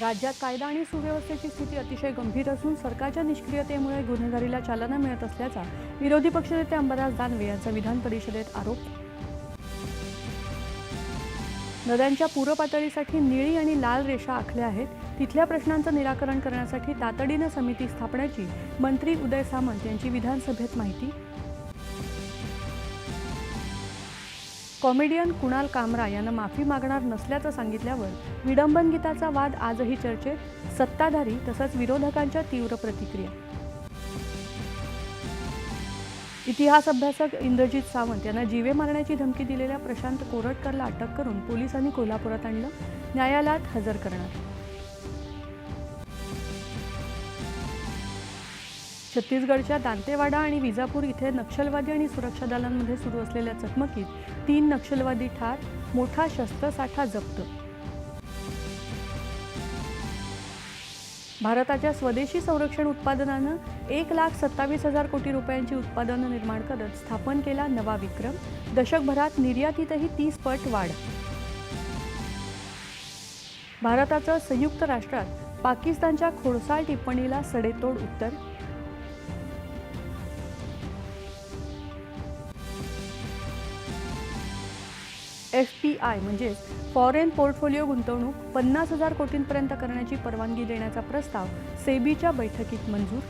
राज्यात कायदा आणि सुव्यवस्थेची स्थिती अतिशय गंभीर असून सरकारच्या निष्क्रियतेमुळे गुन्हेगारीला चालना मिळत असल्याचा विरोधी पक्षनेते अंबादास दानवे यांचा विधान परिषदेत आरोप. नद्यांच्या पूरपातळीसाठी निळी आणि लाल रेषा आखल्या आहेत. तिथल्या प्रश्नांचं निराकरण करण्यासाठी तातडीनं समिती स्थापण्याची मंत्री उदय सामंत यांची विधानसभेत माहिती कॉमेडियन कुणाल कामरा यांना माफी मागणार नसल्याचं सांगितल्यावर विडंबन गीताचा वाद आजही चर्चेत सत्ताधारी तसंच विरोधकांच्या तीव्र प्रतिक्रिया. इतिहास अभ्यासक इंद्रजित सावंत यांना जीवे मारण्याची धमकी दिलेल्या प्रशांत कोरटकरला अटक करून पोलिसांनी कोल्हापुरात आणलं. न्यायालयात हजर करणार. छत्तीसगडच्या दांतेवाडा आणि विजापूर इथे नक्षलवादी आणि सुरक्षा दलांमध्ये सुरू असलेल्या चकमकीत तीन नक्षलवादी ठार मोठा शस्त्रसाठा जप्त. भारताच्या स्वदेशी संरक्षण उत्पादनानं एक लाख सत्तावीस हजार कोटी रुपयांची उत्पादनं निर्माण करत स्थापन केला नवा विक्रम. दशकभरात निर्यातीतही तीस पट वाढ. भारताचं संयुक्त राष्ट्रात पाकिस्तानच्या खोडसाळ टिप्पणीला सडेतोड उत्तर. एफ पी आय म्हणजेच फॉरेन पोर्टफोलिओ गुंतवणूक पन्नास हजार कोटींपर्यंत करण्याची परवानगी देण्याचा प्रस्ताव सेबीच्या बैठकीत मंजूर.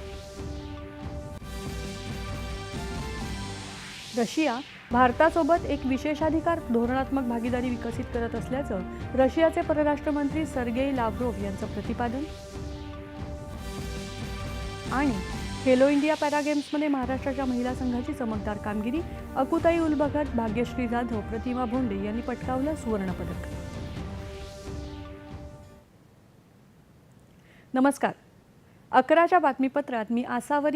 रशिया भारतासोबत एक विशेषाधिकार धोरणात्मक भागीदारी विकसित करत असल्याचं रशियाचे परराष्ट्र मंत्री सर्गेई लाव्हरोव्ह यांचं प्रतिपादन. आणि खेलो इंडिया पॅरा गेम्समध्ये महाराष्ट्राच्या महिला संघाची चमकदार कामगिरी. अकुताई उलबगत भाग्यश्री जाधव प्रतिमा भोंडे यांनी पटकावलं सुवर्णपदक. नमस्कार. अकराच्या बातमीपत्रात मी आसावरी